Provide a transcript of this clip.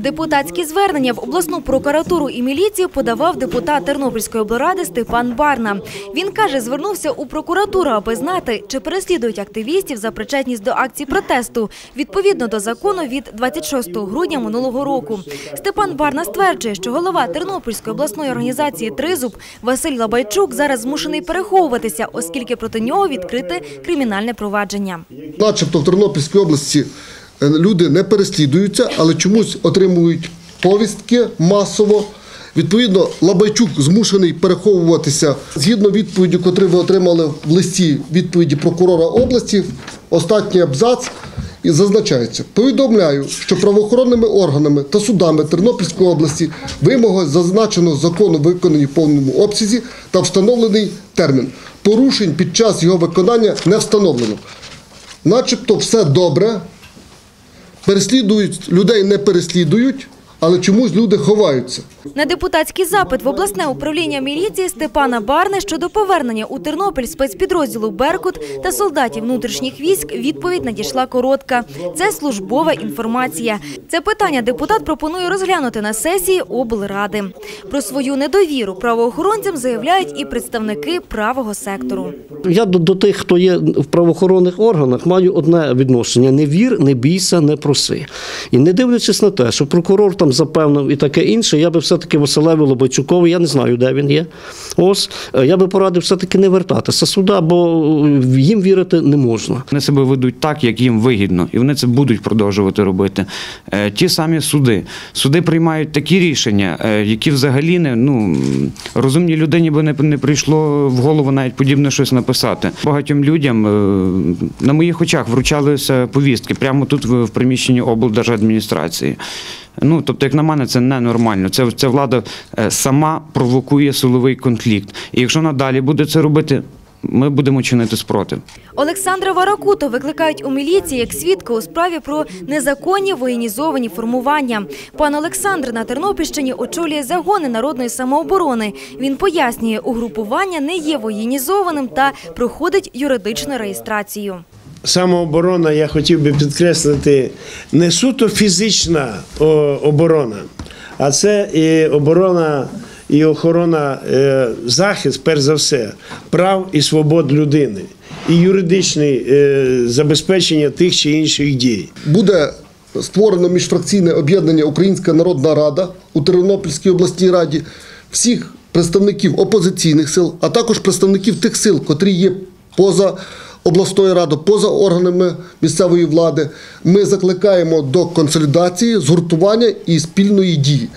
Депутатські звернення в обласну прокуратуру і міліцію подавав депутат Тернопільської облради Степан Барна. Він каже, звернувся у прокуратуру, аби знати, чи переслідують активістів за причетність до акцій протесту відповідно до закону від 26 грудня минулого року. Степан Барна стверджує, що голова Тернопільської обласної організації Тризуб Василь Лабайчук зараз змушений переховуватися, оскільки проти нього відкрите кримінальне провадження. Начебто в Тернопільській області люди не переслідуються, але чомусь отримують повістки масово. Відповідно, Лабайчук змушений переховуватися згідно відповіді, котру ви отримали в листі відповіді прокурора області. Останній абзац і зазначається: повідомляю, що правоохоронними органами та судами Тернопільської області вимоги зазначеного закону виконані в повному обсязі та встановлений термін. Порушень під час його виконання не встановлено. Начебто все добре, переслідують людей не переслідують, але чомусь люди ховаються. На депутатський запит в обласне управління міліції Степана Барни щодо повернення у Тернопіль спецпідрозділу «Беркут» та солдатів внутрішніх військ відповідь надійшла коротка. Це службова інформація. Це питання депутат пропонує розглянути на сесії облради. Про свою недовіру правоохоронцям заявляють і представники правого сектору. Я до, до тих, хто є в правоохоронних органах, маю одне відношення: не вір, не бійся, не проси. І не дивлячись на те, що прокурор там запевнив і таке інше, я би все-таки Василеві Лобайчукові, я не знаю, де він є. Ось е, я би порадив все-таки не вертатися сюди, бо е, їм вірити не можна. Вони себе ведуть так, як їм вигідно, і вони це будуть продовжувати робити. Е, Ті самі суди. Суди приймають такі рішення, які взагалі не ну розумній людині би не, не прийшло в голову навіть подібне щось написати. Багатьом людям на моїх очах вручалися повістки прямо тут в приміщенні облдержадміністрації. Ну, тобто, як на мене, це ненормально. Це, це влада е, сама провокує силовий конфлікт. І якщо надалі буде це робити, ми будемо чинити спротив. Олександра Варакуту викликають у міліції як свідка у справі про незаконні воєнізовані формування. Пан Олександр на Тернопільщині очолює загони народної самооборони. Він пояснює, угрупування не є воєнізованим та проходить юридичну реєстрацію. Самооборона, я хотів би підкреслити, не суто фізична оборона, а це і оборона і охорона, е, захист, перш за все, прав і свобод людини, і юридичне е, забезпечення тих чи інших дій. Буде створено міжфракційне об'єднання Українська Народна Рада у Тернопільській обласній раді, всіх представників опозиційних сил, а також представників тих сил, котрі є поза обласною ради, поза органами місцевої влади. Ми закликаємо до консолідації, згуртування і спільної дії.